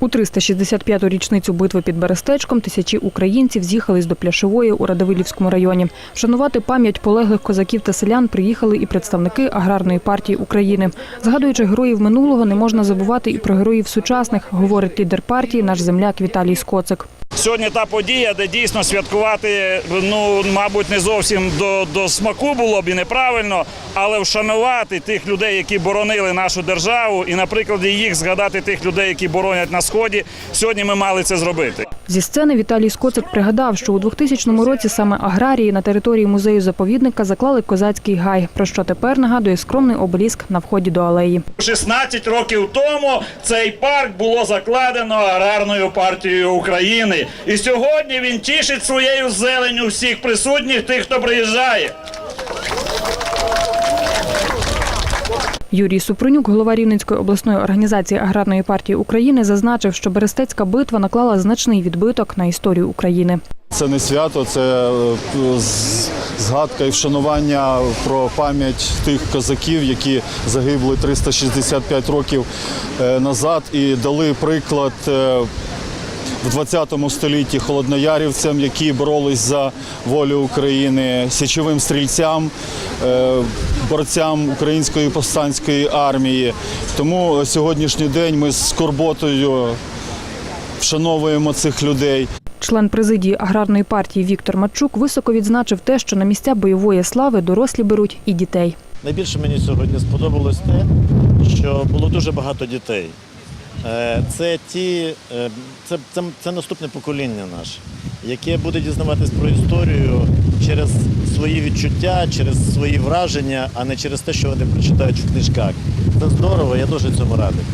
У 365-ту річницю битви під Берестечком тисячі українців з'їхались до Пляшової у Радивилівському районі. Вшанувати пам'ять полеглих козаків та селян приїхали і представники аграрної партії України. Згадуючи героїв минулого, не можна забувати і про героїв сучасних, говорить лідер партії, наш земляк Віталій Скоцик. Сьогодні та подія, де дійсно святкувати, ну мабуть, не зовсім до, до смаку було б і неправильно, але вшанувати тих людей, які боронили нашу державу, і на прикладі їх згадати тих людей, які боронять на сході. Сьогодні ми мали це зробити. Зі сцени Віталій Скоцик пригадав, що у 2000 році саме аграрії на території музею заповідника заклали козацький гай, про що тепер нагадує скромний обеліск на вході до алеї. 16 років тому цей парк було закладено аграрною партією України, і сьогодні він тішить своєю зеленю всіх присутніх, тих, хто приїжджає. Юрій Супрунюк, голова Рівненської обласної організації аграрної партії України, зазначив, що Берестецька битва наклала значний відбиток на історію України. Це не свято, це е, згадка і вшанування про пам'ять тих козаків, які загибли 365 років е, назад і дали приклад е, в 20 столітті холодноярівцям, які боролись за волю України, січовим стрільцям, е, борцям української повстанської армії. Тому сьогоднішній день ми з скорботою вшановуємо цих людей. Член президії аграрної партії Віктор Матчук високо відзначив те, що на місця бойової слави дорослі беруть і дітей. Найбільше мені сьогодні сподобалось те, що було дуже багато дітей. Е, Це ті, е, це, це, це наступне покоління наше, яке буде дізнаватись про історію через свої відчуття, через свої враження, а не через те, що вони прочитають в книжках. Це здорово, я дуже цьому радий.